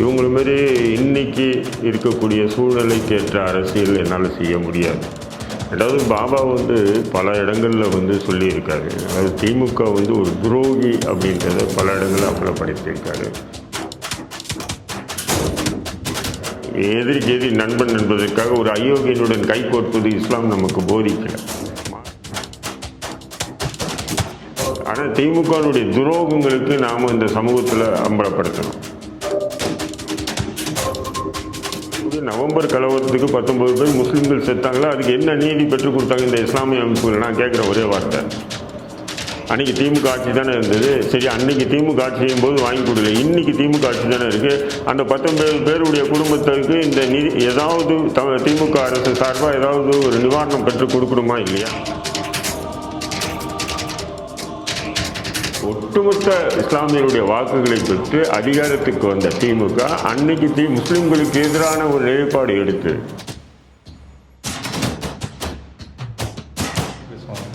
இவங்கள மாரி இன்னைக்கு இருக்கக்கூடிய சூழ்நிலைக்கு ஏற்ற அரசியல் என்னால் செய்ய முடியாது. ரெண்டாவது பாபா வந்து பல இடங்களில் வந்து சொல்லியிருக்காரு. அதாவது திமுக வந்து ஒரு துரோகி அப்படின்றத பல இடங்களில் அம்பலப்படுத்தியிருக்காரு எதிரிக்கு எதிரி நண்பன் என்பதற்காக ஒரு அயோக்கியனுடன் கை இஸ்லாம் நமக்கு போதிக்கல. ஆனால் திமுகனுடைய துரோகங்களுக்கு நாம் இந்த சமூகத்தில் அம்பலப்படுத்தணும். நவம்பர் கலவரத்துக்கு பத்தொன்பது பேர் முஸ்லீம்கள் செத்தாங்களா? அதுக்கு என்ன நீதி பெற்றுக் கொடுத்தாங்க இந்த இஸ்லாமிய அமைப்புகள்? நான் கேட்குற ஒரே வார்த்தை. அன்றைக்கி திமுக ஆட்சி தானே இருந்தது. சரி அன்றைக்கி திமுக ஆட்சி செய்யும் போது வாங்கி கொடுக்கல. இன்றைக்கி திமுக ஆட்சி தானே இருக்குது அந்த பத்தொன்பது பேருடைய குடும்பத்திற்கு இந்த நிதி ஏதாவது த- திமுக அரசு சார்பாக ஏதாவது ஒரு நிவாரணம் பெற்றுக் கொடுக்கணுமா இல்லையா? ஒட்டுமொத்த இஸ்லாமியருடைய வாக்குகளை பெற்று அதிகாரத்துக்கு வந்த திமுக அன்னைக்கு தி முஸ்லிம்களுக்கு எதிரான ஒரு நிலைப்பாடு எடுத்து.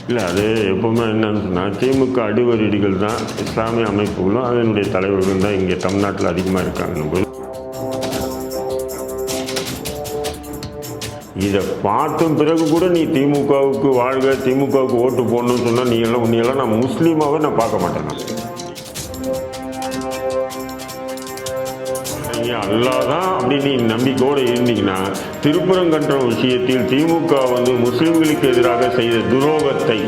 இல்லை அது எப்பவுமே என்னன்னு சொன்னால் திமுக அடிவரடிகள் தான் இஸ்லாமிய அமைப்புகளும் அதனுடைய தலைவர்கள் தான் இங்கே தமிழ்நாட்டில் அதிகமாக இருக்காங்க போது இதை பார்த்தும் பிறகு கூட நீ திமுகவுக்கு வாழ்க திமுகவுக்கு ஓட்டு போடணும்னு சொன்னால் நீ எல்லாம் உன்னையெல்லாம் நான் முஸ்லீமாகவே நான் பார்க்க மாட்டேன் நான். அல்லாதான் அப்படின்னு அப்படி நீ நம்பிக்கையோடு இருந்தீங்கன்னா திருப்பரங்கன்ற விஷயத்தில் திமுக வந்து முஸ்லீம்களுக்கு எதிராக செய்த துரோகத்தை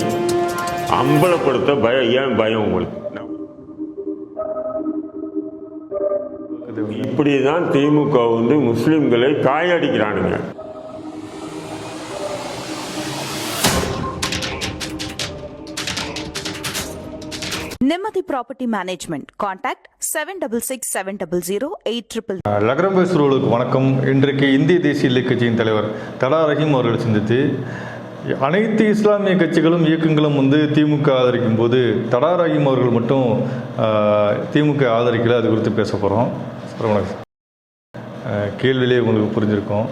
அம்பலப்படுத்த பயம் ஏன் பயம் உங்களுக்கு இப்படி தான் திமுக வந்து முஸ்லீம்களை காயடிக்கிறானுங்க நிம்மதி property management contact seven double six seven double zero eight triple லக்ரம் பேசுகிறவர்களுக்கு வணக்கம். இன்றைக்கு இந்திய தேசிய இல்லை கட்சியின் தலைவர் தடா ரஹீம் அவர்கள் சந்தித்து அனைத்து இஸ்லாமிய கட்சிகளும் இயக்கங்களும் வந்து திமுக ஆதரிக்கும் போது தடா ரஹீம் அவர்கள் மட்டும் திமுக ஆதரிக்கல அது குறித்து பேச போகிறோம் சார். வணக்கம் கேள்வியிலே உங்களுக்கு புரிஞ்சிருக்கோம்.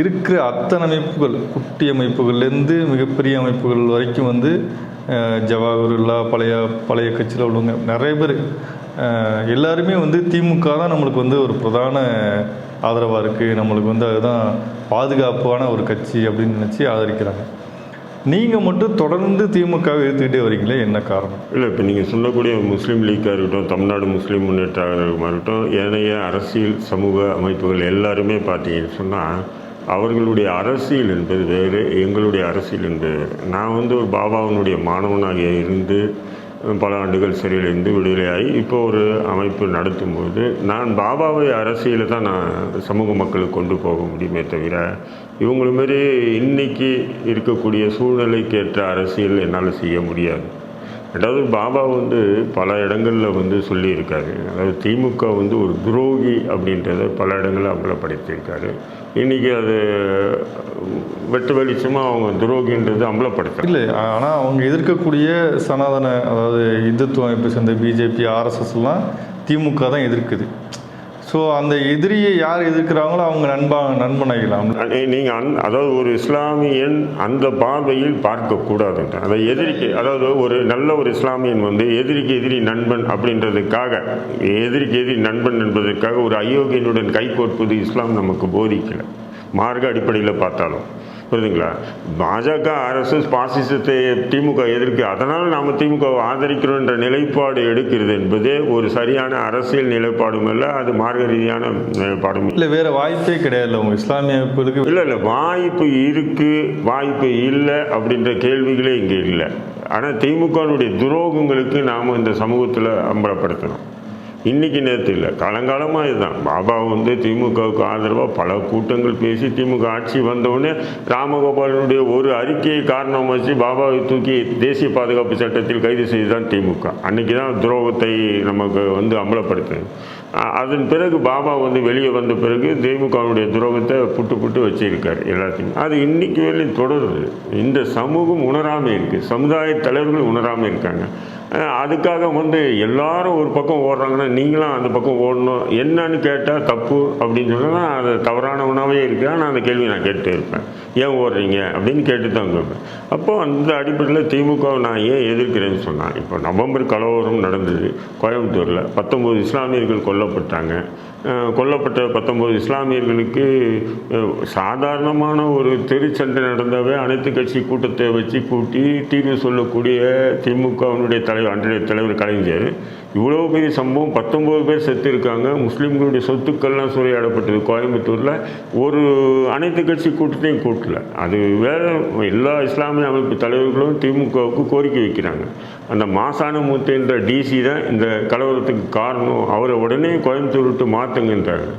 இருக்கிற அத்தனை அமைப்புகள் குட்டி அமைப்புகள்லேருந்து மிகப்பெரிய அமைப்புகள் வரைக்கும் வந்து ஜவாஹர்லா பழைய பழைய கட்சியில் உள்ளவங்க நிறைய பேர். எல்லாருமே வந்து திமுக தான் நம்மளுக்கு வந்து ஒரு பிரதான ஆதரவாக இருக்குது நம்மளுக்கு வந்து அதுதான் பாதுகாப்பான ஒரு கட்சி அப்படின்னு நினச்சி ஆதரிக்கிறாங்க. நீங்கள் மட்டும் தொடர்ந்து திமுகவை எடுத்துக்கிட்டே வரீங்களே என்ன காரணம்? இல்லை இப்போ நீங்கள் சொல்லக்கூடிய முஸ்லீம் லீக்காக இருக்கட்டும் தமிழ்நாடு முஸ்லீம் முன்னேற்ற இருக்கட்டும் ஏனைய அரசியல் சமூக அமைப்புகள் எல்லாருமே பார்த்தீங்கன்னு சொன்னால் அவர்களுடைய அரசியல் என்பது வேறு எங்களுடைய அரசியல் என்பது வேறு. நான் வந்து ஒரு பாபாவினுடைய மாணவனாக இருந்து பல ஆண்டுகள் சிறையிலிருந்து விடுதலையாகி இப்போ ஒரு அமைப்பு நடத்தும்போது நான் பாபாவை அரசியலை தான் நான் சமூக மக்களுக்கு கொண்டு போக முடியுமே தவிர இவங்கள மாரி இன்றைக்கி இருக்கக்கூடிய சூழ்நிலைக்கு ஏற்ற அரசியல் என்னால் செய்ய முடியாது ரெண்டாவது பாபா வந்து பல இடங்களில் வந்து சொல்லியிருக்காரு. அதாவது திமுக வந்து ஒரு துரோகி அப்படின்றத பல இடங்களில் அம்பலப்படுத்தியிருக்காரு இன்றைக்கி அது வெட்டு வெளிச்சமாக அவங்க துரோகின்றது அம்பலப்படுத்த இல்லை ஆனால் அவங்க எதிர்க்கக்கூடிய சனாதன அதாவது இந்துத்துவ அமைப்பை சேர்ந்த பிஜேபி ஆர்எஸ்எஸ்லாம் திமுக தான் எதிர்க்குது. ஸோ அந்த எதிரியை யார் எதிர்க்கிறாங்களோ அவங்க நண்பா நண்பனாகலாம். நீங்கள் அந் அதாவது ஒரு இஸ்லாமியன் அந்த பார்வையில் பார்க்கக்கூடாதுன்ற அதை எதிரிக்கு அதாவது ஒரு நல்ல ஒரு இஸ்லாமியன் வந்து எதிரிக்கு எதிரி நண்பன் அப்படின்றதுக்காக எதிரிக்கு எதிரி நண்பன் என்பதற்காக ஒரு அயோக்கியனுடன் கை கோர்ப்பது இஸ்லாம் நமக்கு போதிக்கலை. மார்க்க அடிப்படையில் பார்த்தாலும். புரியுதுங்களா? பாஜக ஆர்எஸ்எஸ் பாசிசத்தை திமுக எதிர்க்கு அதனால் நாம் திமுகவை ஆதரிக்கிறோம் என்ற நிலைப்பாடு எடுக்கிறது என்பதே ஒரு சரியான அரசியல் நிலைப்பாடும் அல்ல அது மார்க்க ரீதியான நிலைப்பாடும் இல்லை. இல்லை வேற வாய்ப்பே கிடையாது. உங்க இஸ்லாமிய அமைப்புகளுக்கு இல்லை இல்லை வாய்ப்பு இருக்கு வாய்ப்பு இல்லை அப்படின்ற கேள்விகளே இங்கே இல்லை. ஆனால் திமுகனுடைய துரோகங்களுக்கு நாம் இந்த சமூகத்தில் அம்பலப்படுத்தணும். இன்றைக்கி நேற்று இல்லை காலங்காலமாக இதுதான். பாபா வந்து திமுகவுக்கு ஆதரவாக பல கூட்டங்கள் பேசி திமுக ஆட்சி வந்தவுடனே ராமகோபாலனுடைய ஒரு அறிக்கையை காரணம் வச்சு பாபாவை தூக்கி தேசிய பாதுகாப்பு சட்டத்தில் கைது செய்துதான் திமுக. அன்றைக்கி தான் துரோகத்தை நமக்கு வந்து அம்பலப்படுத்துது அதன் பிறகு பாபா வந்து வெளியே வந்த பிறகு திமுகவுடைய துரோகத்தை புட்டு புட்டு வச்சிருக்காரு எல்லாத்தையும். அது இன்றைக்கி வரையும் தொடருது. இந்த சமூகம் உணராமல் இருக்குது சமுதாய தலைவர்கள் உணராமல் இருக்காங்க. அதுக்காக வந்து எல்லாரும் ஒரு பக்கம் ஓடுறாங்கன்னா நீங்களும் அந்த பக்கம் ஓடணும். என்னன்னு கேட்டால் தப்பு அப்படின்னு சொன்னால் அது தவறானவனாகவே இருக்கிறேன் நான் அந்த கேள்வி நான் கேட்டு இருப்பேன். ஏன் ஓடுறீங்க? அப்படின்னு கேட்டு தான் கேட்பேன். அப்போ அந்த அடிப்படையில் திமுகவை நான் ஏன் எதிர்க்கிறேன்னு சொன்னேன் இப்போ நவம்பர் கலவரம் நடந்தது கோயம்புத்தூரில். பத்தொம்போது இஸ்லாமியர்கள் கொல்லப்பட்டாங்க. கொல்லப்பட்ட பத்தொம்போது இஸ்லாமியர்களுக்கு சாதாரணமான ஒரு தெருச்சண்டை நடந்தவே அனைத்து கட்சி கூட்டத்தை வச்சு கூட்டி தீர்வு சொல்லக்கூடிய திமுகவினுடைய தலை தலைவர் அன்றைய தலைவர் கலைஞர் இவ்வளோ பெரிய சம்பவம் பத்தொம்போது பேர் செத்து இருக்காங்க முஸ்லீம்களுடைய சொத்துக்கள்லாம் சூறையாடப்பட்டது கோயம்புத்தூரில் ஒரு அனைத்து கட்சி கூட்டத்தையும் கூட்டல. அது வேற எல்லா இஸ்லாமிய அமைப்பு தலைவர்களும் திமுகவுக்கு கோரிக்கை வைக்கிறாங்க. அந்த மாசான மூத்தேன்ற டிசி தான் இந்த கலவரத்துக்கு காரணம். அவரை உடனே கோயம்புத்தூர் விட்டு மாற்றுங்கன்றாங்க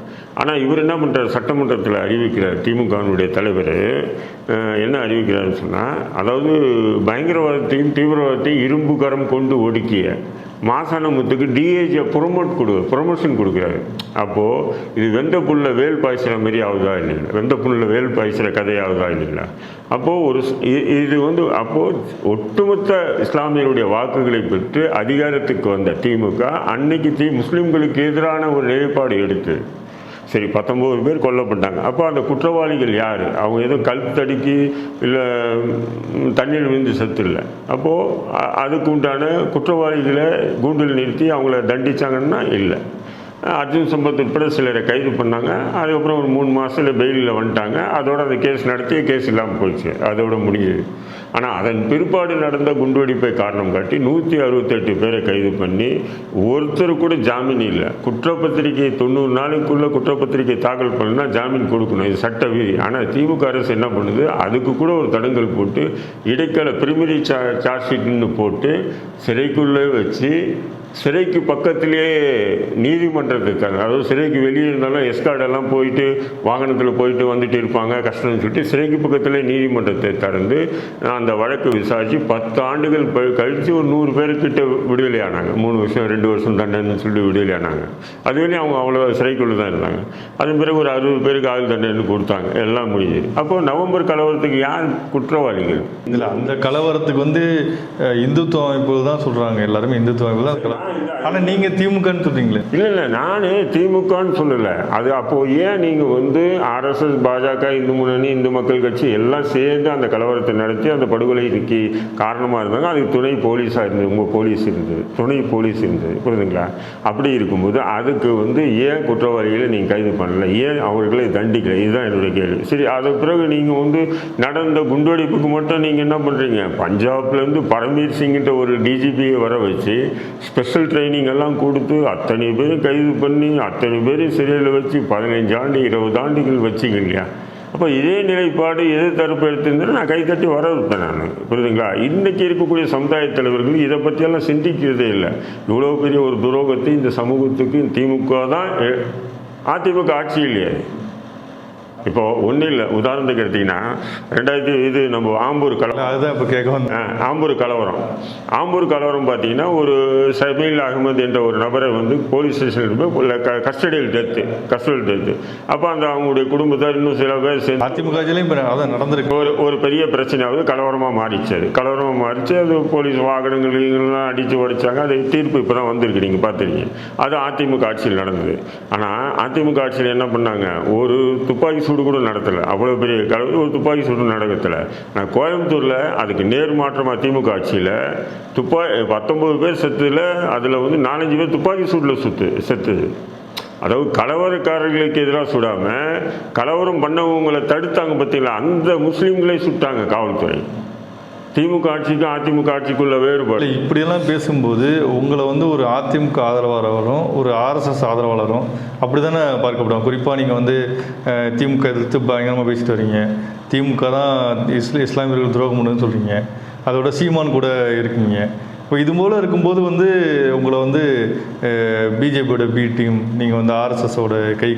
ஆனால் இவர் என்ன பண்ணுறார் சட்டமன்றத்தில் அறிவிக்கிறார். திமுகவினுடைய தலைவர் என்ன அறிவிக்கிறாருன்னு சொன்னால் அதாவது பயங்கரவாதத்தையும் தீவிரவாதத்தையும் இரும்பு கரம் கொண்டு ஒடுக்கிய மாசானமுத்துக்கு டிஏஜியை ப்ரொமோட் கொடு ப்ரொமோஷன் கொடுக்குறாரு. அப்போது இது வெந்த புல்ல வேல் பாய்ச்சுற மாரி ஆகுதா இல்லைங்களா? வெந்த புல்ல வேல் பாய்ச்சுற கதையாகுதா இல்லைங்களா? அப்போது ஒரு ஸ்- இது வந்து அப்போது ஒட்டுமொத்த இஸ்லாமியருடைய வாக்குகளை பெற்று அதிகாரத்துக்கு வந்த திமுக அன்னைக்கு தி முஸ்லீம்களுக்கு எதிரான ஒரு நிலைப்பாடு எடுத்து சரி பத்தொம்போது பேர் கொல்லப்பட்டாங்க அப்போ அந்த குற்றவாளிகள் யார்? அவங்க எதுவும் கல் தடுக்கி இல்லை தண்ணீர் விழுந்து செத்து இல்லை. அப்போது அதுக்கு உண்டான குற்றவாளிகளை கூண்டில் நிறுத்தி அவங்கள தண்டிச்சாங்கன்னா இல்லை. அர்ஜுன் சம்பத் உட்பட சிலரை கைது பண்ணாங்க. அதுக்கப்புறம் ஒரு மூணு மாதத்தில் பெயிலில் வந்துட்டாங்க. அதோட அந்த கேஸ் நடத்தி கேஸ் இல்லாமல் போயிடுச்சு. அதோட முடியுது ஆனால் அதன் பிற்பாடு நடந்த குண்டுவெடிப்பை காரணம் காட்டி நூற்றி அறுபத்தெட்டு பேரை கைது பண்ணி ஒருத்தர் கூட ஜாமீன் இல்லை. குற்றப்பத்திரிகை தொண்ணூறு நாளுக்குள்ளே குற்றப்பத்திரிகை தாக்கல் பண்ணால் ஜாமீன் கொடுக்கணும். இது சட்ட விதி. ஆனால் திமுக அரசு என்ன பண்ணுது? அதுக்கு கூட ஒரு தடங்கல் போட்டு இடைக்கால பிரிமிரி சா சார்ஜ் ஷீட்னு போட்டு சிறைக்குள்ளே வச்சு சிறைக்கு பக்கத்திலே நீதிமன்றத்துக்கு அதாவது சிறைக்கு வெளியே இருந்தாலும் எஸ்கார்டெல்லாம் போயிட்டு வாகனத்தில் போயிட்டு வந்துட்டு இருப்பாங்க கஷ்டம்னு சொல்லிட்டு சிறைக்கு பக்கத்திலே நீதிமன்றத்தை திறந்து அந்த வழக்கு விசாரித்து பத்து ஆண்டுகள் கழித்து ஒரு நூறு பேருக்கிட்ட விடுதலை ஆனாங்க மூணு வருஷம் ரெண்டு வருஷம் தண்டனைன்னு சொல்லி விடுதலை ஆனாங்க அதுவரையும் அவங்க அவ்வளோ சிறைக்குள்ளே தான் இருந்தாங்க. அதன் பிறகு ஒரு அறுபது பேருக்கு ஆயுள் தண்டனை கொடுத்தாங்க. எல்லாம் முடியுது அப்போது நவம்பர் கலவரத்துக்கு யார் குற்றவாளிகள்? இல்லை அந்த கலவரத்துக்கு வந்து இந்துத்துவ அமைப்புகள் தான் சொல்கிறாங்க எல்லாருமே. இந்துத்துவ அமைப்புகள் தான் ஆனால் நீங்கள் திமுகன்னு சொல்கிறீங்களே இல்லை இல்லை. நான் திமுகன்னு சொல்லலை. அது அப்போது ஏன் நீங்கள் வந்து ஆர்எஸ்எஸ் பாஜக இந்து முன்னணி இந்து மக்கள் கட்சி எல்லாம் சேர்ந்து அந்த கலவரத்தை நடத்தி அந்த படுகொலைக்கு காரணமாக இருந்தாங்க. அதுக்கு துணை போலீஸாக இருந்தது. உங்கள் போலீஸ் இருந்தது. துணை போலீஸ் இருந்தது. புரியுதுங்களா அப்படி இருக்கும்போது அதுக்கு வந்து ஏன் குற்றவாளிகளை நீங்கள் கைது பண்ணல? ஏன் அவர்களை தண்டிக்கல? இதுதான் என்னுடைய கேள்வி. சரி அது பிறகு நீங்கள் வந்து நடந்த குண்டுவெடிப்புக்கு மட்டும் நீங்கள் என்ன பண்ணுறீங்க பஞ்சாப்லேருந்து பரமீர் சிங்கிட்ட ஒரு டிஜிபியை வர வச்சு ஸ்பெஷல் ட்ரைனிங் எல்லாம் கொடுத்து அத்தனை பேரும் கைது பண்ணி அத்தனை பேரும் சிறையில் வச்சு பதினஞ்சு ஆண்டு இருபது ஆண்டுகள் வச்சுக்கிங்க இல்லையா? அப்போ இதே நிலைப்பாடு எதை தரப்பு எடுத்திருந்தா நான் கை தட்டி வரவேற்பேன் நான். புரியுதுங்களா? இன்றைக்கி இருக்கக்கூடிய சமுதாய தலைவர்கள் இதை பற்றியெல்லாம் சிந்திக்கிறதே இல்லை. இவ்வளோ பெரிய ஒரு துரோகத்தை இந்த சமூகத்துக்கு திமுக தான் எ- அதிமுக ஆட்சி இல்லையே இப்போ ஒன்றும் இல்லை. உதாரணத்துக்கு எடுத்தீங்கன்னா ரெண்டாயிரத்தி இது நம்ம ஆம்பூர் கலவரம் அதுதான் இப்போ கேட்க வந்தேன். ஆ, ஆம்பூர் கலவரம். ஆம்பூர் கலவரம் பார்த்தீங்கன்னா ஒரு சமீல் அகமது என்ற ஒரு நபரை வந்து போலீஸ் ஸ்டேஷனில் போய் கஸ்டடியல் டெத்து கஸ்டடியல் டெத்து. அப்போ அந்த அவங்களுடைய குடும்பத்தார் இன்னும் சில பேர் சேர்ந்து அதிமுக ஆட்சியிலையும் இப்போ அதான் நடந்திருக்கு. ஒரு ஒரு பெரிய பிரச்சனையாவது கலவரமாக மாறிச்சு அது. கலவரமாக மாறிச்சு. அது போலீஸ் வாகனங்கள் இவங்கெல்லாம் அடித்து உடைச்சாங்க. அது தீர்ப்பு இப்போ தான் வந்திருக்கு. நீங்கள் பார்த்துருக்கீங்க அது அதிமுக ஆட்சியில் நடந்தது. ஆனால் அதிமுக ஆட்சியில் என்ன பண்ணாங்க? ஒரு துப்பாக்கி சூடு கூட நடத்தலை. அவ்வளோ பெரிய கலவரம் ஒரு துப்பாக்கி சூடு நடக்கலை நான் கோயம்புத்தூரில் அதுக்கு நேர் மாற்றமாக திமுக ஆட்சியில் துப்பா பத்தொம்பது பேர் செத்துல அதில் வந்து நாலஞ்சு பேர் துப்பாக்கி சூட்டில் சுத்து செத்துது. அதாவது கலவரக்காரர்களுக்கு எதிராக சுடாமல் கலவரம் பண்ணவங்களை தடுத்தாங்க பார்த்தீங்களா அந்த முஸ்லீம்களே சுட்டாங்க காவல்துறை. திமுக ஆட்சிக்கும் அதிமுக ஆட்சிக்குள்ள வேறுபாடு. இப்படியெல்லாம் பேசும்போது உங்களை வந்து ஒரு அதிமுக ஆதரவாளரும் ஒரு ஆர்எஸ்எஸ் ஆதரவாளரும் அப்படி தானே பார்க்கப்படும். குறிப்பாக நீங்கள் வந்து திமுக எதிர்த்து பயங்கரமாக பேசிட்டு வரீங்க. திமுக தான் இஸ்ல இஸ்லாமியர்கள் துரோகம் பண்ணுன்னு சொல்கிறீங்க அதோட சீமான் கூட இருக்கீங்க. இப்போ இது போல் இருக்கும்போது வந்து உங்களை வந்து பிஜேபியோட பி டீம் நீங்கள் வந்து ஆர்எஸ்எஸோட கை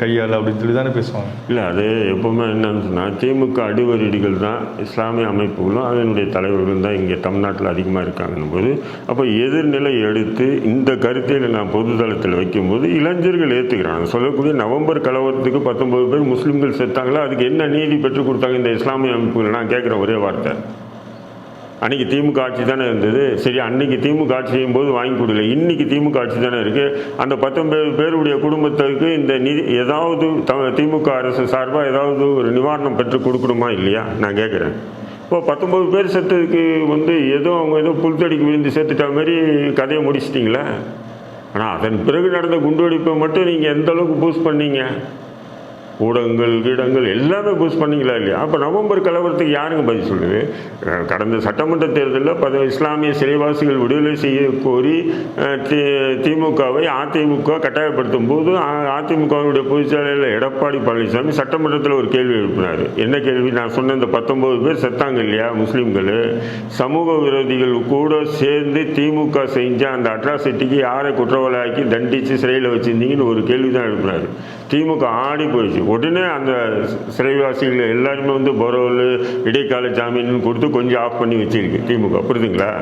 கையாள் அப்படின்னு சொல்லி தானே பேசுவாங்க? இல்லை அது எப்பவுமே என்னன்னு சொன்னால் திமுக அடிவருடிகள் தான் இஸ்லாமிய அமைப்புகளும் அதனுடைய தலைவர்களும் தான் இங்கே தமிழ்நாட்டில் அதிகமாக இருக்காங்கன்னும் போது அப்போ எதிர்நிலை எடுத்து இந்த கருத்தியலை நான் பொதுதளத்தில் வைக்கும்போது இளைஞர்கள் ஏற்றுக்கிறாங்க சொல்லக்கூடிய நவம்பர் கலவரத்துக்கு பத்தொன்பது பேர் முஸ்லீம்கள் செத்தாங்களா? அதுக்கு என்ன நீதி பெற்றுக் கொடுத்தாங்க இந்த இஸ்லாமிய அமைப்புகள்? நான் கேட்குற ஒரே வார்த்தை. அன்றைக்கி திமுக ஆட்சி தானே இருந்தது? சரி அன்றைக்கி திமுக ஆட்சி செய்யும்போது வாங்கி கொடுக்கல. இன்றைக்கி திமுக ஆட்சி தானே இருக்குது அந்த பத்தொன்பது பேருடைய குடும்பத்துக்கு இந்த நிதி ஏதாவது த- திமுக அரசு சார்பாக ஏதாவது ஒரு நிவாரணம் பெற்று கொடுக்கணுமா இல்லையா? நான் கேட்குறேன் இப்போ பத்தொம்பது பேர் செத்ததுக்கு வந்து ஏதோ அவங்க ஏதோ புல்தடிக்கு விழுந்து செத்துட்ட மாதிரி கதையை முடிச்சிட்டிங்களே? ஆனால் அதன் பிறகு நடந்த குண்டுவெடிப்பை மட்டும் நீங்கள் எந்த அளவுக்கு பூஸ்ட் பண்ணீங்க? ஊடகங்கள் கீடங்கள் எல்லாமே பூஸ்ட் பண்ணீங்களா இல்லையா? அப்போ நவம்பர் கலவரத்துக்கு யாருங்க பதில் சொல்லுது? கடந்த சட்டமன்ற தேர்தலில் பத இஸ்லாமிய சிறைவாசிகள் விடுதலை செய்ய கோரி தி- திமுகவை அதிமுக கட்டாயப்படுத்தும் போது அதிமுகவுடைய பொதுச் செயலாளர் எடப்பாடி பழனிசாமி சட்டமன்றத்தில் ஒரு கேள்வி எழுப்பினார். என்ன கேள்வி? நான் சொன்ன இந்த பத்தொம்போது பேர் செத்தாங்க இல்லையா முஸ்லீம்கள்? சமூக விரோதிகள் கூட சேர்ந்து திமுக செஞ்ச அந்த அட்ராசிட்டிக்கு யாரை குற்றவாளியாக்கி தண்டித்து சிறையில் வச்சிருந்தீங்கன்னு ஒரு கேள்வி தான் எழுப்பினார். திமுக ஆடி போயிடுச்சு. உடனே அந்த சிறைவாசிகள் எல்லாருமே வந்து பரோல் இடைக்கால ஜாமீன் கொடுத்து கொஞ்சம் ஆஃப் பண்ணி வச்சிருக்கு திமுக. புரியுதுங்களா?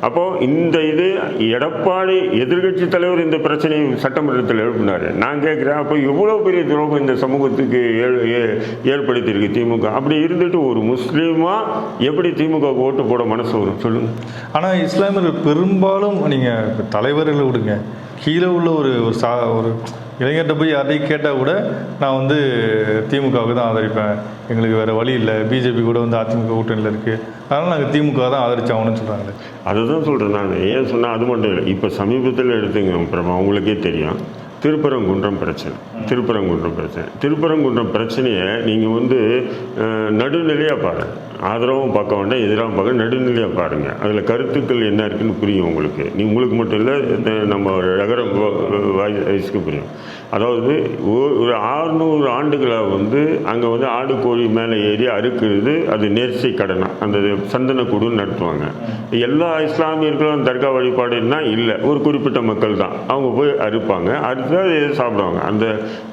அப்போது இந்த இது எடப்பாடி எதிர்க்கட்சி தலைவர் இந்த பிரச்சனையை சட்டமன்றத்தில் எழுப்பினார். நான் கேட்குறேன் அப்போ இவ்வளோ பெரிய துரோகம் இந்த சமூகத்துக்கு ஏ- ஏ- ஏற்படுத்தியிருக்கு திமுக? அப்படி இருந்துட்டு ஒரு முஸ்லீமாக எப்படி திமுக ஓட்டு போட மனசு வரும்? சொல்லுங்கள் ஆனால் இஸ்லாமியர்கள் பெரும்பாலும் நீங்கள் தலைவர்களை விடுங்க. கீழே உள்ள ஒரு ஒரு சா ஒரு இளைஞர்கிட்ட போய் யார்ட்டையும் கேட்டால் கூட நான் வந்து திமுகவுக்கு தான் ஆதரிப்பேன். எங்களுக்கு வேறு வழி இல்லை. பிஜேபி கூட வந்து அதிமுக கூட்டணியில் இருக்குது அதனால் நாங்கள் திமுக தான் ஆதரிச்சாங்கன்னு சொல்கிறாங்களே அதுதான் சொல்கிறேன் நான். ஏன் சொன்னால் அது மட்டும் இல்லை. இப்போ சமீபத்தில் எடுத்துங்க. பிரமா உங்களுக்கே தெரியும். திருப்பரங்குன்றம் பிரச்சனை. திருப்பரங்குன்றம் பிரச்சனை. திருப்பரங்குன்றம் பிரச்சனையை நீங்கள் வந்து நடுநிலையாக பாருங்கள் ஆதரவும் பார்க்க வேண்டாம் எதிராகவும் பார்க்க நடுநிலையாக பாருங்கள் அதில் கருத்துக்கள் என்ன இருக்குன்னு புரியும் உங்களுக்கு. நீ உங்களுக்கு மட்டும் இல்லை நம்ம நகர வயசுக்கு புரியும். அதாவது ஒரு ஆறுநூறு ஆண்டுகளாக வந்து அங்கே வந்து ஆடு கோழி மேலே ஏறி அறுக்கிறது அது நேர்ச்சி கடனா. அந்த சந்தன கூடு நடத்துவாங்க. எல்லா இஸ்லாமியர்களும் தர்கா வழிபாடுன்னா இல்லை. ஒரு குறிப்பிட்ட மக்கள் தான். அவங்க போய் அறுப்பாங்க. அறுத்து அதை சாப்பிடுவாங்க. அந்த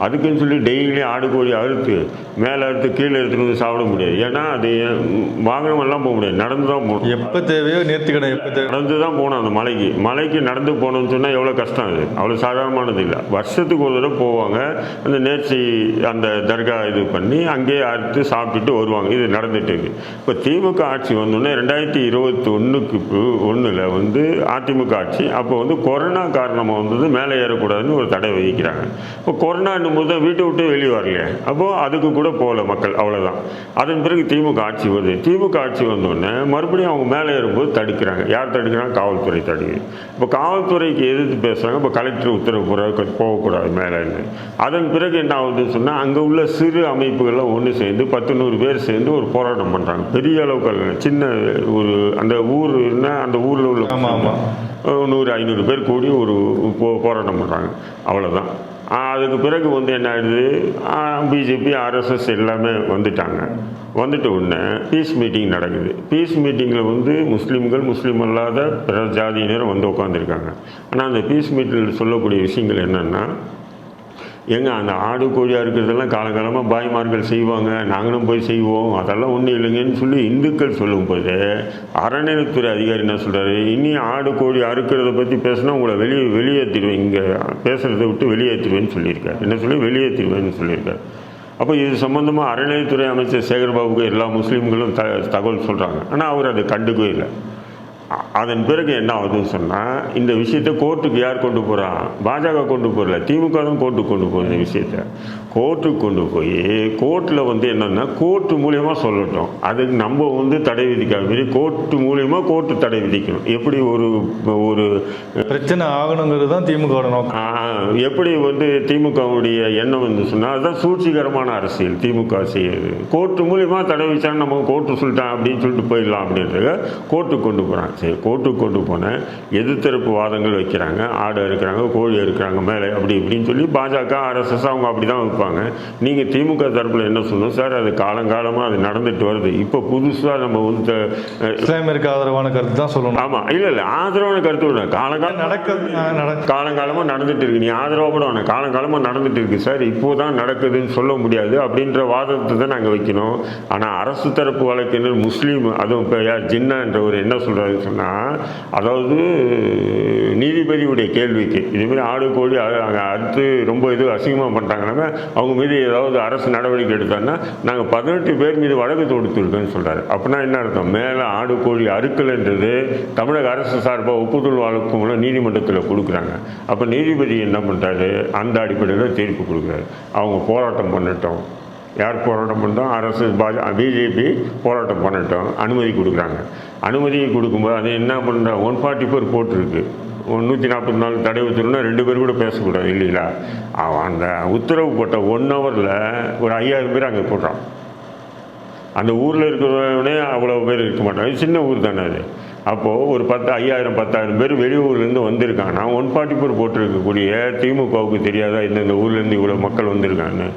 அதுக்குன்னு சொல்லி டெய்லி ஆடு கோழி அறுத்து மேலே அறுத்து கீழே எடுத்துட்டு வந்து சாப்பிட முடியாது. ஏன்னா அது வாகனமெல்லாம் போக முடியாது. நடந்து தான் போகணும். எப்போ தேவையோ நேர்த்திக்கடை எப்போ தேவை? நடந்து தான் போகணும் அந்த மலைக்கு. மலைக்கு நடந்து போகணும்னு சொன்னால் எவ்வளோ கஷ்டம் அது? அவ்வளோ சாதாரணமானது இல்லை. வருஷத்துக்கு ஒரு தடவை போவாங்க. அந்த நேர்ச்சி அந்த தர்கா இது பண்ணி அங்கேயே அறுத்து சாப்பிட்டுட்டு வருவாங்க. இது நடந்துட்டு இருக்கு. இப்போ திமுக ஆட்சி வந்தோடனே ரெண்டாயிரத்தி இருபத்தி ஒன்றுக்கு ஒன்றில் வந்து அதிமுக ஆட்சி. அப்போ வந்து கொரோனா காரணமாக வந்தது மேலே ஏறக்கூடாதுன்னு ஒரு தடை விதிக்கிறாங்க இப்போ கொரோனான்னும் போது தான் வீட்டை விட்டு வெளியே வரலையே. அப்போது அதுக்கு கூட போகல மக்கள் அவ்வளோதான் அதன் பிறகு திமுக ஆட்சி வருது. திமுக ஆட்சி வந்தோடனே மறுபடியும் அவங்க மேலே ஏறும்போது தடுக்கிறாங்க. யார் தடுக்கிறாங்க? காவல்துறை தடுக்குது. இப்போ காவல்துறைக்கு எதிர்த்து பேசுகிறாங்க இப்போ கலெக்டர் உத்தரவு போகிற போகக்கூடாது மேலேன்னு அதன் பிறகு என்ன ஆகுதுன்னு சொன்னால் அங்கே உள்ள சிறு அமைப்புகள்லாம் ஒன்று சேர்ந்து பத்து நூறு பேர் சேர்ந்து ஒரு போராட்டம் பண்ணுறாங்க பெரிய அளவுக்கு சின்ன ஒரு அந்த ஊர்னா அந்த ஊரில் உள்ள நூறு ஐநூறு பேர் கூடி ஒரு போ- போராட்டம் பண்ணுறாங்க அவ்வளோதான் அதுக்கு பிறகு வந்து என்ன ஆயிடுது? பிஜேபி ஆர்எஸ்எஸ் எல்லாமே வந்துட்டாங்க. வந்துட்ட உடனே பீஸ் மீட்டிங் நடக்குது. பீஸ் மீட்டிங்கில் வந்து முஸ்லீம்கள் முஸ்லீம் அல்லாத பிற ஜாதியினர் வந்து உட்காந்துருக்காங்க ஆனால் அந்த பீஸ் மீட்டிங்கில் சொல்லக்கூடிய விஷயங்கள் என்னென்னா ஏங்க அந்த ஆடு கோழியாக இருக்கிறதெல்லாம் காலங்காலமாக பாய்மார்கள் செய்வாங்க. நாங்களும் போய் செய்வோம். அதெல்லாம் ஒன்றும் இல்லைங்கன்னு சொல்லி இந்துக்கள் சொல்லும்போது அறநிலைத்துறை அதிகாரி என்ன சொல்கிறாரு இனி ஆடு கோழி அறுக்கிறத பற்றி பேசினா உங்களை வெளியே வெளியேற்றிடுவேன் இங்கே பேசுகிறத விட்டு வெளியேற்றிடுவேன்னு சொல்லியிருக்காரு. என்ன சொல்லி? வெளியேற்றிடுவேன்னு சொல்லியிருக்காரு. அப்போ இது சம்மந்தமாக அறநிலைத்துறை அமைச்சர் சேகர்பாபுக்கு எல்லா முஸ்லீம்களும் த தகவல் சொல்கிறாங்க ஆனால் அவர் அதை கண்டுக்கவே இல்லை. அதன் பிறகு என்ன ஆகுதுன்னு சொன்னால் இந்த விஷயத்தை கோர்ட்டுக்கு யார் கொண்டு போகிறா பாஜக கொண்டு போகல திமுக தான் கோர்ட்டுக்கு கொண்டு இந்த விஷயத்தை. கோர்ட்டுக்கு கொண்டு போய் கோர்ட்டில் வந்து என்னென்னா கோர்ட்டு மூலியமாக சொல்லட்டும். அதுக்கு நம்ம வந்து தடை விதிக்காத மாரி கோர்ட்டு மூலியமாக கோர்ட்டு தடை விதிக்கணும். எப்படி ஒரு ஒரு பிரச்சனை ஆகணுங்கிறது தான் திமுகவோட நோக்கம். எப்படி வந்து திமுகவுடைய எண்ணம் வந்து சொன்னால் அதுதான் சூழ்ச்சிகரமான அரசியல். திமுக செய்யுது கோர்ட்டு மூலியமாக தடை வச்சா நம்ம கோர்ட்டு சொல்லிட்டான் அப்படின்னு சொல்லிட்டு போயிடலாம் அப்படின்றத கோர்ட்டுக்கு கொண்டு போகிறாங்க சரி கோர்ட்டுக்கு கொண்டு போனேன். எதிர்த்தரப்பு வாதங்கள் வைக்கிறாங்க. ஆடு இருக்கிறாங்க கோழி இருக்கிறாங்க மேலே அப்படி இப்படின்னு சொல்லி பாஜக ஆர்எஸ்எஸ் அவங்க அப்படி தான் வைப்பாங்க. நீங்கள் திமுக தரப்பில் என்ன சொல்லணும்? சார் அது காலங்காலமாக அது நடந்துட்டு வருது. இப்போ புதுசாக நம்ம வந்து இஸ்லாமியருக்கு ஆதரவான கருத்து தான் சொல்லணும். ஆமாம் இல்லை இல்லை. ஆதரவான கருத்து விட காலங்காலம் நடக்க நட காலங்காலமாக நடந்துட்டு இருக்கு. நீ ஆதரவாக கூட காலங்காலமாக நடந்துட்டு இருக்கு. சார் இப்போ தான் நடக்குதுன்னு சொல்ல முடியாது. அப்படின்ற வாதத்தை தான் நாங்கள் வைக்கணும். ஆனால் அரசு தரப்பு வழக்கினர் முஸ்லீம் அதுவும் இப்போ யார் ஜின்னான்றவர் என்ன சொல்கிறாருன்னு சொன்னால் அதாவது நீதிபதியுடைய கேள்விக்கு இதுமாரி ஆடு கோழி அ- அறுத்து ரொம்ப இது அசிங்கமாக பண்ணுறாங்கன்னாக்கா அவங்க மீது ஏதாவது அரசு நடவடிக்கை எடுத்தாங்கன்னா நாங்கள் பதினெட்டு பேர் மீது வழக்கு தொடுத்துருக்கோன்னு சொல்கிறாரு அப்படின்னா என்ன அர்த்தம்? மேலே ஆடு கோழி அறுக்கலைன்றது தமிழக அரசு சார்பாக ஒப்புதல் வழக்கு நீதிமன்றத்தில் கொடுக்குறாங்க. அப்போ நீதிபதி என்ன பண்ணுறாரு அந்த அடிப்படையில் தீர்ப்பு கொடுக்குறாரு. அவங்க போராட்டம் பண்ணட்டும். யார் போராட்டம் பண்ணோம் அரசு பாஜ பிஜேபி போராட்டம் பண்ணட்டும். அனுமதி கொடுக்குறாங்க. அனுமதியை கொடுக்கும்போது அது என்ன பண்ணுறா? ஒன் ஃபார்ட்டி ஃபோர் போட்டிருக்கு. நூற்றி நாற்பத்தி நாலு தடை உத்தரவுனா ரெண்டு பேர் கூட பேசக்கூடாது இல்லைங்களா? அவன் அந்த உத்தரவு போட்ட ஒன் ஹவரில் ஒரு ஐயாயிரம் பேர் அங்கே போடுறான். அந்த ஊரில் இருக்கிறவனே அவ்வளோ பேர் இருக்க மாட்டாங்க சின்ன ஊர் தானே அது. அப்போது ஒரு பத்து ஐயாயிரம் பத்தாயிரம் பேர் வெளியூர்லேருந்து வந்திருக்காங்கன்னா ஒன் ஃபார்ட்டி ஃபோர் போட்டிருக்கக்கூடிய திமுகவுக்கு தெரியாதா இந்தந்த ஊர்லேருந்து இவ்வளோ மக்கள் வந்திருக்காங்கன்னு?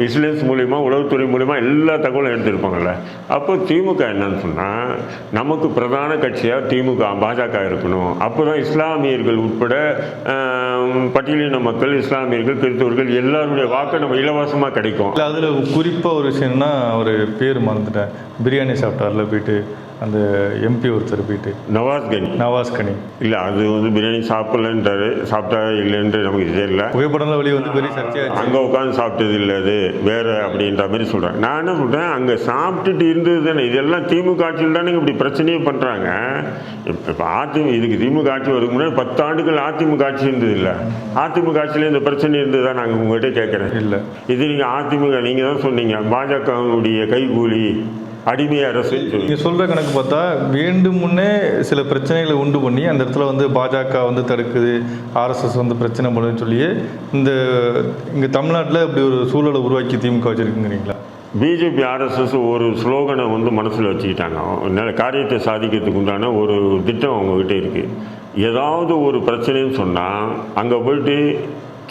விசிலன்ஸ் மூலிமா உளவுத்துறை மூலிமா எல்லா தகவலும் எடுத்திருப்பாங்கல்ல. அப்போ திமுக என்னன்னு சொன்னால் நமக்கு பிரதான கட்சியாக திமுக பாஜக இருக்கணும். அப்போ தான் இஸ்லாமியர்கள் உட்பட பட்டியலின மக்கள் இஸ்லாமியர்கள் கிறிஸ்தவர்கள் எல்லாருடைய வாக்கு நம்ம இலவசமாக கிடைக்கும். இல்லை அதில் குறிப்பாக ஒரு விஷயம்னா அவர் பேர் மறந்துட்டேன். பிரியாணி சாப்பிட்டார்ல போயிட்டு அந்த எம்பி ஒருத்தர் போயிட்டு. நவாஸ் கனி நவாஸ் கனி இல்லை அது வந்து பிரியாணி சாப்பிடலன்றாரு சாப்பிட்டா இல்லைன்ட்டு நமக்கு தெரியல புகைப்படம்லாம் வெளியே வந்து பெரிய சர்ச்சையாச்சு அங்கே உட்காந்து சாப்பிட்டது இல்லை அது. வேற அப்படின்ற மாதிரி சொல்கிறேன் நான் என்ன சொல்கிறேன் அங்கே சாப்பிட்டுட்டு இருந்தது தானே. இதெல்லாம் திமுக ஆட்சியில் தானே இப்படி பிரச்சனையே பண்ணுறாங்க இப்போ அதிமுக இதுக்கு திமுக ஆட்சி வரதுக்கு முன்னாடி பத்து ஆண்டுகள் அதிமுக ஆட்சி இருந்தது இல்லை. அதிமுக ஆட்சியில் இந்த பிரச்சனை இருந்ததா நாங்கள் உங்கள்கிட்ட கேட்குறேன் இல்லை. இது நீங்கள் அதிமுக நீங்கள் தான் சொன்னீங்க. பாஜகவுடைய கைகூலி. அடிமை அரசு நீங்கள் சொல்கிற கணக்கு பார்த்தா வேண்டும் முன்னே சில பிரச்சனைகளை உண்டு பண்ணி அந்த இடத்துல வந்து பாஜக வந்து தடுக்குது ஆர்எஸ்எஸ் வந்து பிரச்சனை பண்ணுதுன்னு சொல்லியே இந்த இங்கே தமிழ்நாட்டில் இப்படி ஒரு சூழலை உருவாக்கி திமுக வச்சுருக்குங்கிறீங்களா? பிஜேபி ஆர்எஸ்எஸ் ஒரு ஸ்லோகனை வந்து மனசில் வச்சுக்கிட்டாங்க. காரியத்தை சாதிக்கிறதுக்கு உண்டான ஒரு திட்டம் அவங்கக்கிட்ட இருக்குது ஏதாவது ஒரு பிரச்சனைன்னு சொன்னால் அங்கே போயிட்டு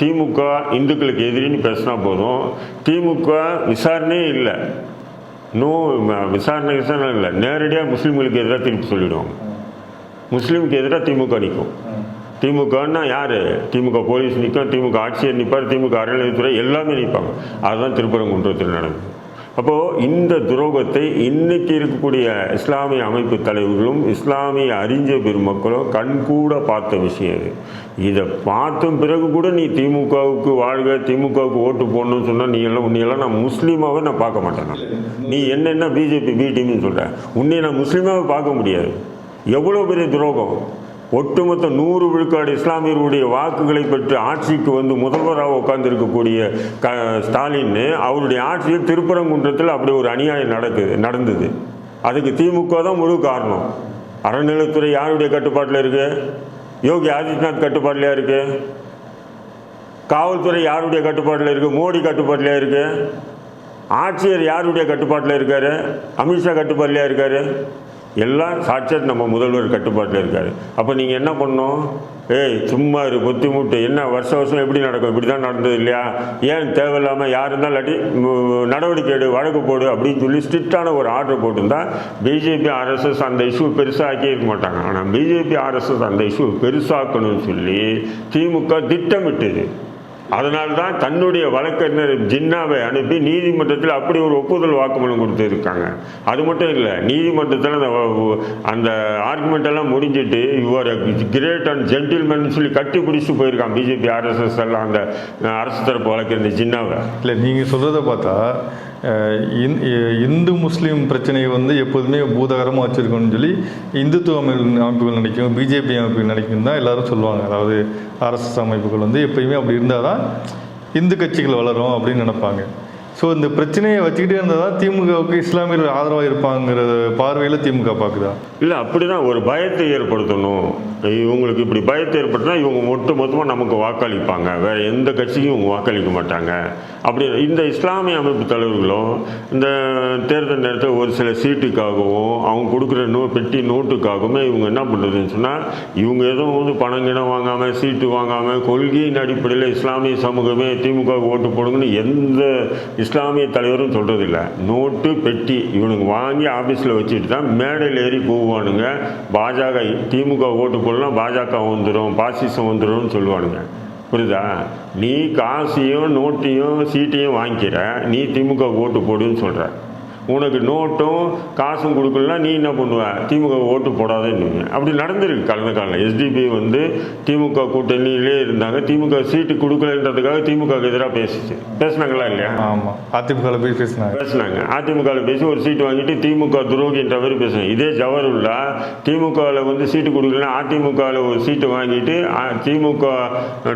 திமுக இந்துக்களுக்கு எதிரின்னு பேசினா போதும். திமுக விசாரணையே இல்லை. நோ விசாரணை விசாரணை இல்லை. நேரடியாக முஸ்லீம்களுக்கு எதிராக திருப்பி சொல்லிவிடுவாங்க முஸ்லீமுக்கு எதிராக திமுக நிற்கும் திமுகன்னா யார்? திமுக போலீஸ் நிற்கும் திமுக ஆட்சியர் நிற்பார் திமுக அறநிலையத்துறை எல்லாமே நிற்பாங்க அதுதான் திருப்பரங்குன்றத்தில் நடந்தது அப்போது இந்த துரோகத்தை இன்னைக்கு இருக்கக்கூடிய இஸ்லாமிய அமைப்பு தலைவர்களும் இஸ்லாமிய அறிஞ்ச பெருமக்களும் கண்கூட பார்த்த விஷயம் இது. இதை பார்த்த பிறகு கூட நீ திமுகவுக்கு வாழ்க திமுகவுக்கு ஓட்டு போடணும்னு சொன்னால் நீ எல்லாம் உன்னையெல்லாம் நான் முஸ்லீமாகவே நான் பார்க்க மாட்டேன் நான். நீ என்னென்ன பிஜேபி பி டீம்னு சொல்கிற உன்னை நான் முஸ்லீமாகவே பார்க்க முடியாது. எவ்வளோ பெரிய துரோகம்? ஒட்டுமொத்த நூறு விழுக்காடு இஸ்லாமியர்களுடைய வாக்குகளை பெற்று ஆட்சிக்கு வந்து முதல்வராக உட்கார்ந்துருக்கக்கூடிய க ஸ்டாலின் அவருடைய ஆட்சியில் திருப்பரங்குன்றத்தில் அப்படி ஒரு அநியாயம் நடக்குது நடந்தது. அதுக்கு திமுக தான் முழு காரணம். அறநிலைத்துறை யாருடைய கட்டுப்பாட்டில் இருக்கு? யோகி ஆதித்யநாத் கட்டுப்பாட்டிலையா இருக்கு. காவல்துறை யாருடைய கட்டுப்பாட்டில் இருக்கு? மோடி கட்டுப்பாட்டிலையா இருக்கு. ஆட்சியர் யாருடைய கட்டுப்பாட்டில் இருக்காரு? அமித்ஷா கட்டுப்பாட்டிலையா இருக்காரு. எல்லாம் சாட்சாத் நம்ம முதல்வர் கட்டுப்பாட்டில் இருக்கார். அப்போ நீங்கள் என்ன பண்ணோம் ஏய் சும்மா இரு பொத்தி மூட்டு. என்ன வருஷ வருஷம் எப்படி நடக்கும்? இப்படி தான் நடந்தது இல்லையா? ஏன் தேவையில்லாமல் யார் இருந்தால் இல்லாட்டி நடவடிக்கை எடு வழக்கு போடு அப்படின்னு சொல்லி ஸ்ட்ரிக்டான ஒரு ஆர்டர் போட்டிருந்தா பிஜேபி ஆர்எஸ்எஸ் அந்த இஷ்யூ பெருசாக்கே இருக்க மாட்டாங்க. ஆனால் பிஜேபி ஆர்எஸ்எஸ் அந்த இஷ்யூ பெருசாக்கணும்னு சொல்லி திமுக திட்டமிட்டது. அதனால்தான் தன்னுடைய வழக்கறிஞர் ஜின்னாவை அனுப்பி நீதிமன்றத்தில் அப்படி ஒரு ஒப்புதல் வாக்குமூலம் கொடுத்துருக்காங்க. அது மட்டும் இல்லை நீதிமன்றத்தில் அந்த அந்த ஆர்குமெண்ட் எல்லாம் முடிஞ்சிட்டு யுவர் கிரேட் அண்ட் ஜென்டில்மேன் சொல்லி கட்டி பிடிச்சி போயிருக்கான் பிஜேபி ஆர்எஸ்எஸ் எல்லாம் அந்த அரசு தரப்பு வழக்கறிஞர் ஜின்னாவை. இல்லை நீங்கள் சொல்கிறத பார்த்தா இந்- இந்து முஸ்லீம் பிரச்சனையை வந்து எப்போதுமே பூதகரமாக வச்சுருக்கணும்னு சொல்லி இந்துத்துவ அமைப்புகள் நினைக்கும் பிஜேபி அமைப்புகள் நினைக்கும் தான் எல்லாரும் சொல்லுவாங்க. அதாவது ஆர்எஸ்எஸ் அமைப்புகள் வந்து எப்பயுமே அப்படி இருந்தால் தான் இந்து கட்சிகள் வளரும் அப்படின்னு நினைப்பாங்க. ஸோ இந்த பிரச்சனையை வச்சுக்கிட்டே இருந்தால் தான் திமுகவுக்கு இஸ்லாமியர்கள் ஆதரவாக இருப்பாங்கிற பார்வையில் திமுக பார்க்குதா? இல்லை அப்படிதான். ஒரு பயத்தை ஏற்படுத்தணும். இவங்களுக்கு இப்படி பயத்தை ஏற்பட்டுனா இவங்க ஒட்டு மொத்தமாக நமக்கு வாக்களிப்பாங்க. வேறு எந்த கட்சிக்கும் இவங்க வாக்களிக்க மாட்டாங்க. அப்படி இந்த இஸ்லாமிய அமைப்பு தலைவர்களும் இந்த தேர்தல் நேரத்தில் ஒரு சில சீட்டுக்காகவும் அவங்க கொடுக்குற நோ பெட்டி நோட்டுக்காகவுமே இவங்க என்ன பண்ணுறதுன்னு சொன்னால் இவங்க எதுவும் வந்து பணம் கிணம் வாங்காமல் சீட்டு வாங்காமல் கொள்கையின் அடிப்படையில் இஸ்லாமிய சமூகமே திமுக ஓட்டு போடுங்கன்னு எந்த இஸ்லாமிய தலைவரும் சொல்கிறதில்ல நோட்டு பெட்டி இவனுங்க வாங்கி ஆஃபீஸில் வச்சுட்டு தான் மேடையில் ஏறி போவானுங்க. பாஜக திமுக ஓட்டு போடலாம் பாஜக வந்துடும் பாசிசம் வந்துடும்னு சொல்லுவானுங்க. புரியுதா? நீ காசையும் நோட்டையும் சீட்டையும் வாங்கிக்கிற நீ திமுக ஓட்டு போடுன்னு சொல்கிற உனக்கு நோட்டும் காசும் கொடுக்கலாம் நீ என்ன பண்ணுவ? திமுக ஓட்டு போடாதேன்னு அப்படி நடந்திருக்கு கலந்த காலம் எஸ்டிபி வந்து திமுக கூட்டணியிலே இருந்தாங்க. திமுக சீட்டு கொடுக்கலன்றதுக்காக திமுக எதிராக பேசிச்சு. பேசுனாங்களா இல்லையா? ஆமாம் அதிமுகவில் போய் பேசினாங்க. பேசினாங்க. அதிமுகவில் பேசி ஒரு சீட்டு வாங்கிட்டு திமுக துரோகின்ற மாதிரி பேசுனாங்க. இதே ஜவஹர்லா திமுகவில் வந்து சீட்டு கொடுக்கலன்னா அதிமுகவில் ஒரு சீட்டு வாங்கிட்டு திமுக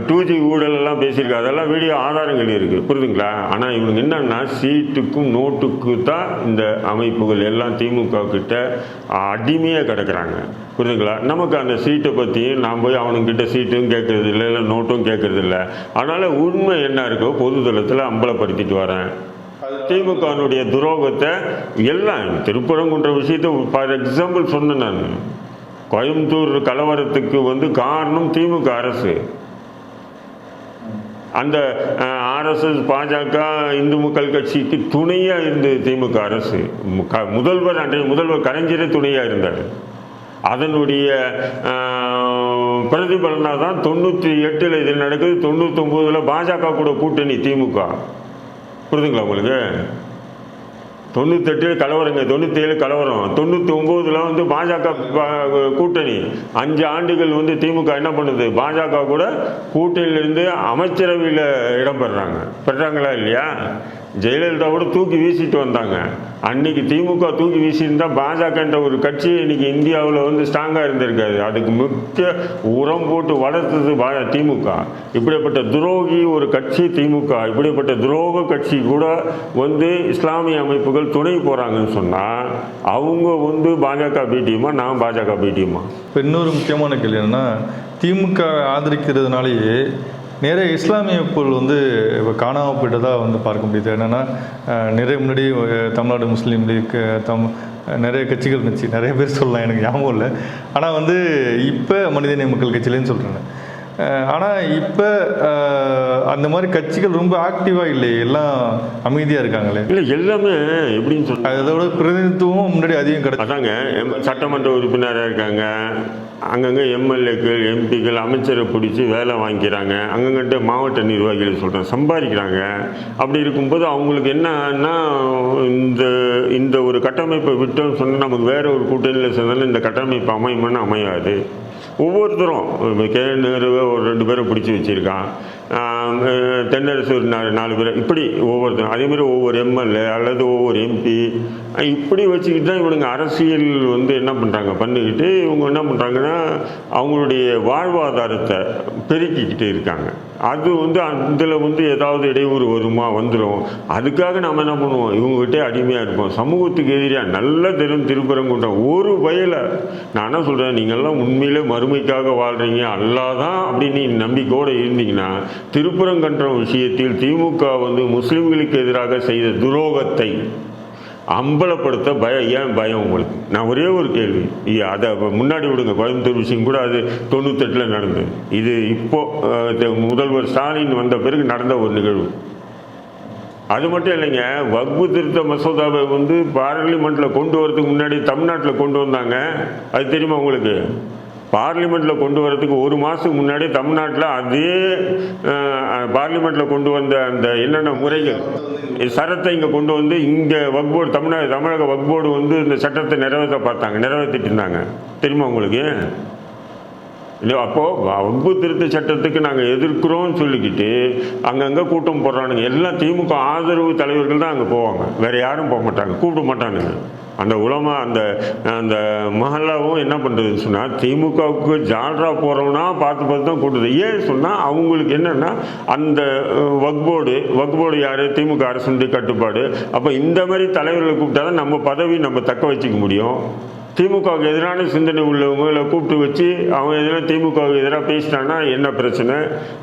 டூ ஜி ஊழல் எல்லாம் பேசியிருக்காங்க அதெல்லாம் வீடியோ ஆதாரங்கள் இருக்கு புரியுதுங்களா? ஆனால் இவனுங்க என்னன்னா சீட்டுக்கும் நோட்டுக்கு தான் இந்த அமைப்புகள் எல்லாம் திமுக கிட்ட அடிமையாக கிடக்குறாங்க. புரியுதுங்களா நமக்கு அந்த சீட்டை பற்றியும் நான் போய் அவனுங்கிட்ட சீட்டும் கேட்கறது இல்லை இல்லை நோட்டும் கேட்கறது இல்லை. அதனால் உண்மை என்ன இருக்கோ பொதுதளத்தில் அம்பலப்படுத்திட்டு வரேன். திமுகனுடைய துரோகத்தை எல்லாம் திருப்பரங்குன்ற விஷயத்தை ஃபார் எக்ஸாம்பிள் சொன்னேன் நான். கோயம்புத்தூர் கலவரத்துக்கு வந்து காரணம் திமுக அரசு. அந்த ஆர்எஸ்எஸ் பாஜக இந்து மக்கள் கட்சிக்கு துணையாக இருந்தது திமுக அரசு மு- க- முதல்வர் அன்றைய முதல்வர் கலைஞரே துணையாக இருந்தார். அதனுடைய பிரதிபலனாக தான் தொண்ணூற்றி எட்டில் இது நடக்குது தொண்ணூத்தொம்போதில் பாஜக கூட கூட்டணி திமுக. புரிதுங்களா உங்களுக்கு? தொண்ணூத்தெட்டு கலவரங்க தொண்ணூற்றேழு கலவரம். தொண்ணூற்றி ஒம்போதில் வந்து பாஜக கூட்டணி. அஞ்சு ஆண்டுகள் வந்து திமுக என்ன பண்ணுது? பாஜக கூட கூட்டணியிலிருந்து அமைச்சரவையில் இடம் பெறுறாங்க பெறாங்களா இல்லையா? ஜெயலலிதா கூட தூக்கி வீசிட்டு வந்தாங்க. அன்னைக்கு திமுக தூக்கி வீசியிருந்தா பாஜகன்ற ஒரு கட்சி இன்னைக்கு இந்தியாவில் வந்து ஸ்ட்ராங்காக இருந்திருக்காது. அதுக்கு முக்கிய உரம் போட்டு வளர்த்தது பா திமுக. இப்படிப்பட்ட துரோகி ஒரு கட்சி திமுக. இப்படிப்பட்ட துரோக கட்சி கூட வந்து இஸ்லாமிய அமைப்புகள் துணை போகிறாங்கன்னு சொன்னால் அவங்க வந்து பாஜக பிடிஎமா நான் பாஜக பிடிஎமா இப்போ இன்னொரு முக்கியமான கேள்வி என்னென்னா திமுக ஆதரிக்கிறதுனாலேயே நிறைய இஸ்லாமிய பொருள் வந்து இப்போ காணாமல் போயிட்டதாக வந்து பார்க்க முடியுது. என்னென்னா நிறைய முன்னாடி தமிழ்நாடு முஸ்லீம் லீக் தம் நிறைய கட்சிகள் இருந்துச்சு. நிறைய பேர் சொல்லலாம் எனக்கு ஞாபகம் இல்லை. ஆனால் வந்து இப்போ மனிதநேய மக்கள் கட்சியிலேன்னு சொல்கிறாங்க ஆனால் இப்போ அந்த மாதிரி கட்சிகள் ரொம்ப ஆக்டிவாக இல்லையே? எல்லாம் அமைதியாக இருக்காங்களே? இல்லை எல்லாமே எப்படின்னு சொன்னா அதோட பிரதிநிதித்துவம் முன்னாடி அதிகம் கிடையாது அதாங்க சட்டமன்ற உறுப்பினராக இருக்காங்க. அங்கங்கே எம்எல்ஏக்கள் எம்பிக்கள் அமைச்சரை பிடிச்சி வேலை வாங்கிக்கிறாங்க. அங்கங்கிட்ட மாவட்ட நிர்வாகிகள் சொல்கிறேன் சம்பாதிக்கிறாங்க. அப்படி இருக்கும்போது அவங்களுக்கு என்னன்னா இந்த இந்த ஒரு கட்டமைப்பை விட்டோம்னு சொன்னால் நமக்கு வேற ஒரு கூட்டணியில் சேர்ந்தாலும் இந்த கட்டமைப்பு அமையுமான்னு அமையாது. ஒவ்வொருத்தரும் இப்போ கே ஒரு ரெண்டு பேரை பிடிச்சி வச்சுருக்கான். தென்னரசு ஒரு நாலு நாலு பேர். இப்படி ஒவ்வொருத்தரும். அதேமாதிரி ஒவ்வொரு எம்எல்ஏ அல்லது ஒவ்வொரு எம்பி. இப்படி வச்சுக்கிட்டு தான் இவனுங்க அரசியல் வந்து என்ன பண்ணுறாங்க பண்ணிக்கிட்டு இவங்க என்ன பண்ணுறாங்கன்னா அவங்களுடைய வாழ்வாதாரத்தை பெருக்கிக்கிட்டு இருக்காங்க. அது வந்து அதில் வந்து ஏதாவது இடையூறு வருமா? வந்துடும் அதுக்காக நம்ம என்ன பண்ணுவோம்? இவங்ககிட்டே அடிமையாக இருப்போம். சமூகத்துக்கு எதிரியாக நல்ல தெரும் திருப்பரங்குன்றம் ஒரு வயலை நான் என்ன சொல்கிறேன் நீங்கள்லாம் உண்மையிலே மறுமைக்காக வாழ்கிறீங்க அல்லாதான் அப்படின்னு நம்பிக்கையோடு இருந்தீங்கன்னா திருப்பரங்கன்றம் விஷயத்தில் திமுக வந்து முஸ்லீம்களுக்கு எதிராக செய்த துரோகத்தை அம்பலப்படுத்த பயம் ஏன் பயம் உங்களுக்கு? நான் ஒரே ஒரு கேள்வி. அதை முன்னாடி விடுங்க. கோயம்புத்தூர் விஷயம் கூட அது தொண்ணூத்தெட்டில் நடந்தது. இது இப்போ முதல்வர் ஸ்டாலின் வந்த பிறகு நடந்த ஒரு நிகழ்வு. அது மட்டும் இல்லைங்க வக்பு திருத்த மசோதாவை வந்து பார்லிமெண்ட்டில் கொண்டு வரதுக்கு முன்னாடி தமிழ்நாட்டில் கொண்டு வந்தாங்க. அது தெரியுமா உங்களுக்கு? பார்லிமெண்ட்டில் கொண்டு வரதுக்கு ஒரு மாதத்துக்கு முன்னாடி தமிழ்நாட்டில் அதே பார்லிமெண்ட்டில் கொண்டு வந்த அந்த என்னென்ன முறைகள்? சட்டத்தை இங்கே கொண்டு வந்து இங்கே வக்போர்டு தமிழ்நாடு தமிழக வக்போர்டு வந்து இந்த சட்டத்தை நிறைவேற்ற பார்த்தாங்க நிறைவேற்றிட்டு இருந்தாங்க தெரியுமா உங்களுக்கு? இல்லை அப்போது வகுப்பு திருத்த சட்டத்துக்கு நாங்கள் எதிர்க்கிறோம்னு சொல்லிக்கிட்டு அங்கங்கே கூட்டம் போடுறானுங்க. எல்லாம் திமுக ஆதரவு தலைவர்கள் தான் அங்கே போவாங்க. வேறு யாரும் போக மாட்டாங்க கூப்பிட மாட்டானுங்க. அந்த உலமா அந்த அந்த மஹல்லாவும் என்ன பண்ணுறதுன்னு சொன்னால் திமுகவுக்கு ஜால்ரா போகிறோம்னா பார்த்து பார்த்து தான் கூட்டுது. ஏன் சொன்னால் அவங்களுக்கு என்னென்னா அந்த வக்போர்டு வக்போர்டு யார்? திமுக அரசுடைய கட்டுப்பாடு. அப்போ இந்த மாதிரி தலைவர்களை கூப்பிட்டா தான் நம்ம பதவி நம்ம தக்க வச்சுக்க முடியும். திமுகவுக்கு எதிரான சிந்தனை உள்ளவங்களை கூப்பிட்டு வச்சு அவன் எதிராக திமுகவுக்கு எதிராக பேசினான்னா என்ன பிரச்சனை?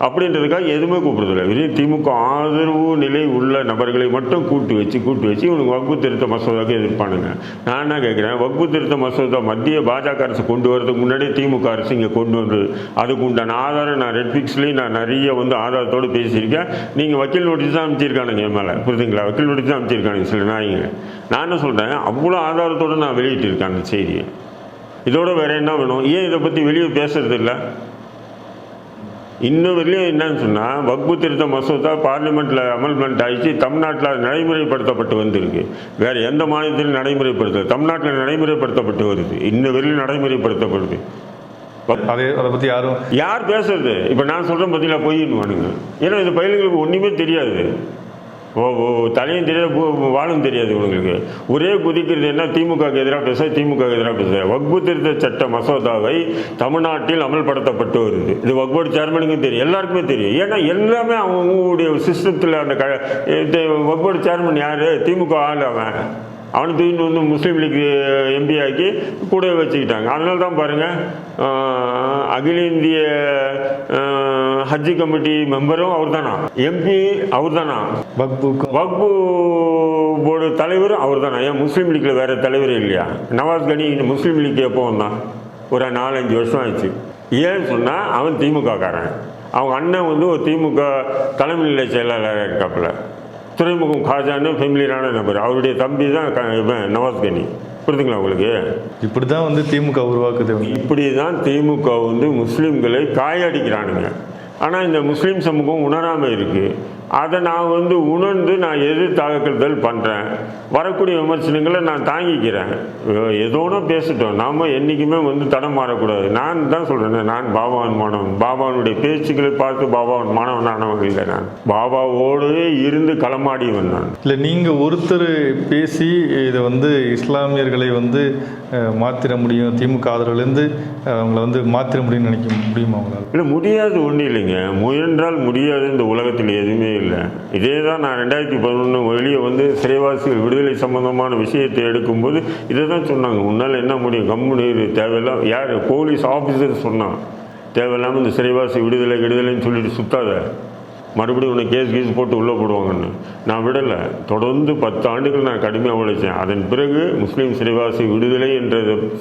அப்படின்றதுக்காக எதுவுமே கூப்பிடுறதில்ல. வெறும் திமுக ஆதரவு நிலை உள்ள நபர்களை மட்டும் கூப்பிட்டு வச்சு கூட்டு வச்சு இவனுக்கு வகுப்பு திருத்த மசோதாவுக்கு எதிர்ப்பானுங்க. நான் என்ன கேட்குறேன்? வகுப்பு திருத்த மசோதா மத்திய பாஜக அரசு கொண்டு வரதுக்கு முன்னாடியே திமுக அரசு இங்கே கொண்டு வந்து அதுக்கு உண்டான ஆதாரம் நான் ரெட்ஃபிக்ஸ்லேயும் நான் நிறைய வந்து ஆதாரத்தோடு பேசியிருக்கேன். நீங்கள் வக்கீல் நோட்டீஸ் தான் அமைச்சிருக்கானுங்க என் மேலே. புரியுதுங்களா? வக்கீல் நோட்டீஸ் தான் அமைச்சிருக்கானுங்க சில நாய்ங்க நான் என்ன சொல்கிறேன் அவ்வளோ ஆதாரத்தோடு நான் வெளியிட்டிருக்கேன் செய்தியை இதோட வேற என்ன வேணும்? ஏன் இதை பற்றி வெளியே பேசுறது இல்லை இன்னும் வரையும் என்னன்னு சொன்னால் வக்பு திருத்த மசோதா பார்லிமெண்ட்டில் அமல்மெண்ட் ஆயிடுச்சு. தமிழ்நாட்டில் நடைமுறைப்படுத்தப்பட்டு வந்திருக்கு. வேறு எந்த மாநிலத்திலும் நடைமுறைப்படுத்தல. தமிழ்நாட்டில் நடைமுறைப்படுத்தப்பட்டு வருது. இன்ன வரையிலும் நடைமுறைப்படுத்தப்படுது. அதை அதை பற்றி யாரும் யார் பேசுறது? இப்போ நான் சொல்கிறேன் பார்த்தீங்களா பொய்னுவானுங்க ஏன்னா இந்த பயிலுங்களுக்கு ஒன்றுமே தெரியாது. தலையும் தெரியாது வாழும் தெரியாது இவங்களுக்கு ஒரே குதிக்கிறது என்ன? திமுகவுக்கு எதிராக பேச திமுக எதிராக பேச வக்பு திருத்த சட்ட மசோதாவை தமிழ்நாட்டில் அமல்படுத்தப்பட்டு வருது இது வக்போர்டு சேர்மனுக்கும் தெரியும் எல்லாருக்குமே தெரியும். ஏன்னா எல்லாமே அவங்களுடைய சிஸ்டத்தில் அந்த க இந்த வக்போர்டு சேர்மன் யார்? திமுக ஆள் அவன். அவனை தூக்கிட்டு வந்து முஸ்லீம் லீக் எம்பி ஆக்கி கூட வச்சுக்கிட்டாங்க. அதனால தான் பாருங்கள் அகில இந்திய ஹஜ்ஜி கமிட்டி மெம்பரும் அவர் தானா எம்பி அவர் தானா வக்பு போர்டு தலைவரும் அவர் தானா ஏன் முஸ்லீம் லீக்கில் வேறு தலைவர் இல்லையா? நவாஸ் கனி முஸ்லீம் லீக் எப்போ வந்தான்? ஒரு நாலஞ்சு வருஷம் ஆச்சு. ஏன்னு சொன்னால் அவன் திமுக காரன் அவங்க அண்ணன் வந்து ஒரு திமுக தலைமை நிலை செயலாளராக இருக்காப்புல. துறைமுகம் காஜான்னு ஃபெமிலியரான நபர். அவருடைய தம்பி தான் இவன் நவாஸ் கனி புரிதுங்களா உங்களுக்கு? இப்படி தான் வந்து திமுக உருவாக்குது. இப்படி தான் திமுக வந்து முஸ்லீம்களை காயடிக்கிறானுங்க. ஆனால் இந்த முஸ்லீம் சமூகம் உணராமல் இருக்குது அதை நான் வந்து உணர்ந்து நான் எது தாக்கல் பண்ணுறேன் வரக்கூடிய விமர்சனங்களை நான் தாங்கிக்கிறேன். ஏதோனோ பேசிட்டோம். நாம் என்றைக்குமே வந்து தடம் மாறக்கூடாது. நான் தான் சொல்கிறேன் நான் பாபாவன் மாணவன் பாபாவனுடைய பேச்சுக்களை பார்த்து பாபாவன் மாணவன் ஆனவன் இல்லை நான். பாபாவோடவே இருந்து களமாடியவன் நான். இல்லை நீங்கள் ஒருத்தர் பேசி இதை வந்து இஸ்லாமியர்களை வந்து மாத்திர முடியும் திமுக ஆதரவுலேருந்து அவங்கள வந்து மாத்திர முடியும்னு நினைக்க முடியுமா அவங்களால இல்லை முடியாது ஒன்றும் இல்லைங்க. முயன்றால் முடியாது இந்த உலகத்தில் எதுவுமே இல்லை. இதே தான் நான் ரெண்டாயிரத்தி பதினொன்று வெளியே வந்து சிறைவாசிகள் விடுதலை சம்பந்தமான விஷயத்தை எடுக்கும்போது இதை தான் சொன்னாங்க. உன்னால் என்ன முடியும்? கம்முனு தேவையில்லாம் யார்? போலீஸ் ஆஃபீஸர் சொன்னான். தேவையில்லாமல் இந்த சிறைவாசி விடுதலை விடுதலைன்னு சொல்லிட்டு சுத்தாத. மறுபடியும் உன்னை கேஸ் கீஸ் போட்டு உள்ளே போடுவாங்கன்னு. நான் விடலை. தொடர்ந்து பத்து ஆண்டுகள் நான் கடுமையாக உழைச்சேன். அதன் பிறகு முஸ்லீம் சிறைவாசி விடுதலை என்ற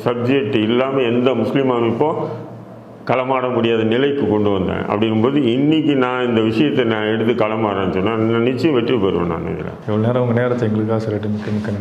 சப்ஜெக்ட் இல்லாமல் எந்த முஸ்லீம் அமைப்போ களமாட முடியாத நிலைக்கு கொண்டு வந்தேன். அப்படிங்கும்போது இன்னைக்கு நான் இந்த விஷயத்தை நான் எடுத்து களமாடுறேன்னு சொன்னால் நான் நிச்சயம் வெற்றி பெறுவேன் நான் இதில் எவ்வளோ நேரம் உங்கள் நேரத்தை எங்களுக்காக சொல்லிட்டு மிக்க மிக்க